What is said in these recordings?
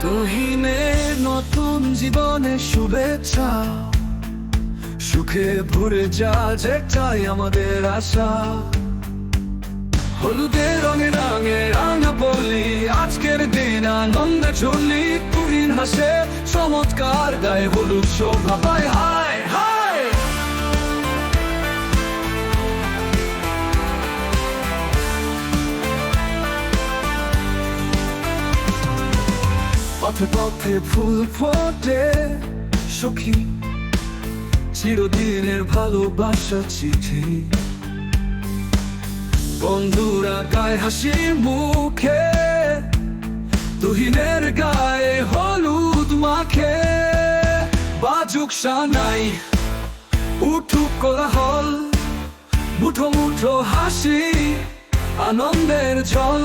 তুহিনের নতুন জীবনে শুভেচ্ছা। সুখে ভরে যা যে চাই আমাদের আশা। হলুদের রঙে রঙে রাঙা বলি আজকের দিন আনন্দে চলি তুহিন হাসে, চমৎকার গায়ে হলুদ শোভা পায় হায়। পথে পথে ফুল ফোটে, সখী। চিরদিনের ভালোবাসা চিঠি। বন্ধুরা গায়ে হাসি মুখে, তুহিনের গায়ে হলুদ মাখে। বাজুক সানাই, উঠুক কোলাহল, মুঠো মুঠো হাসি, আনন্দের জল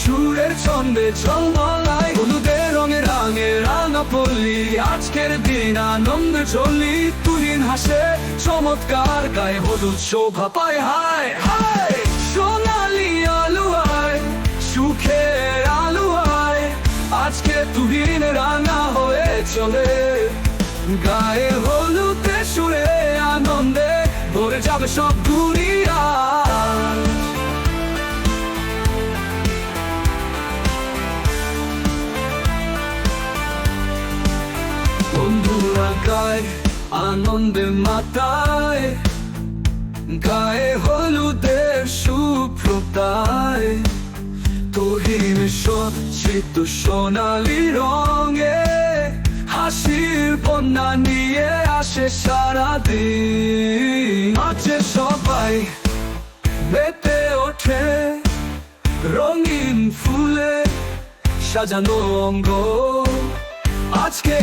সুরের ছন্দে ঝলমলাই হলুদের রঙে রাঙে রাঙা পল্লি। আজকের দিন আনন্দে চলি, তুহিন হাসে, চমৎকার গায়ে হলুদ শোভা পায়, হায় হায়। সোনালি আলুয়ায় সুখের আলুয়ায় আজকে তুহিন রাঙা হয়ে চলে। গায়ে হলুদে সুরে আনন্দে ভরে যাবে সব দুনিয়া। গায়ে আনন্দে মাতায় গায়ে হলুদের সুপ্রতায় তুহিন সজ্জিত সোনালি রঙে, হাসির বন্যা নিয়ে আসে সারাদিন। আছে সবাই মেতে ওঠে, রঙিন ফুলে সাজানো অঙ্গ। আজকে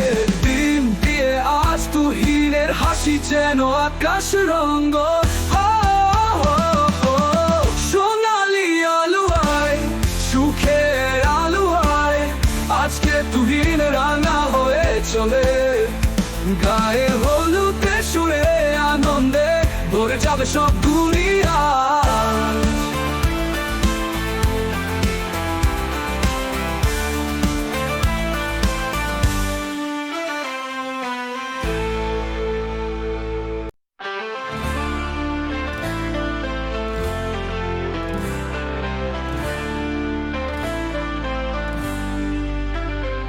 হাসি যেন আকাশ রঙ্গ। সোনালি আলু ও, সুখের আলু আলুয়ায় আজকে তুহিন রাঙা হয়ে চলে। গায়ে হলুদে সুরে আনন্দে ধরে যাবে সব দুনিয়া।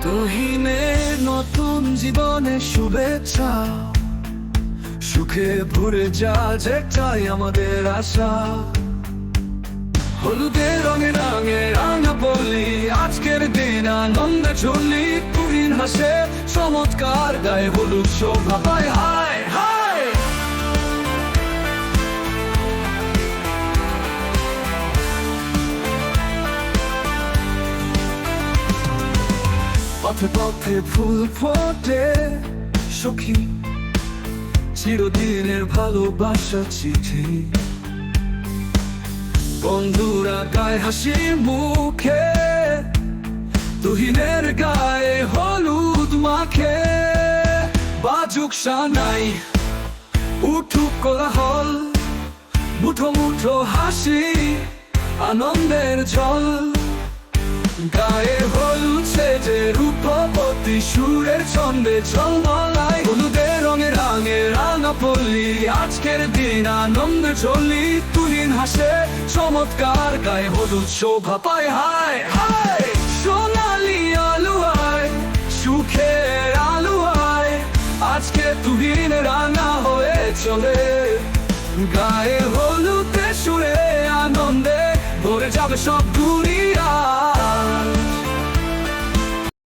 তুহিনের নতুন জীবনে শুভেচ্ছা। সুখে ভরে যা যে চাই আমাদের আশা। হলুদের রঙে রঙে রাঙা বলি আজকের দিন আনন্দে চলি তুহিন হাসে, চমৎকার গায়ে হলুদ শোভা পায় হায় পথে পথে ফুল ফোটে, সখী। চিরদিনের ভালোবাসা চিঠি। বন্ধুরা গায়ে হাসি মুখে, তুহিনের গায়ে হলুদ মাখে। বাজুক সানাই, উঠুক কোলাহল, মুঠো মুঠো হাসি, আনন্দের জল গায়ে সুরের ছন্দে ঝলমলাই হলুদের রঙে রাঙে রাঙা পল্লী। আজকের দিন আনন্দ চলি। তুহিন হাসে চমৎকার গায়ে হলুদ শোভা পায়। হায় হায়, সোনালি আলুয়ায় সুখের আলুয়ায় আজকে তুহিন রাঙা হয়ে চলে। গায়ে হলুদে সুরে আনন্দে ভরে যাবে সব দুনিয়া।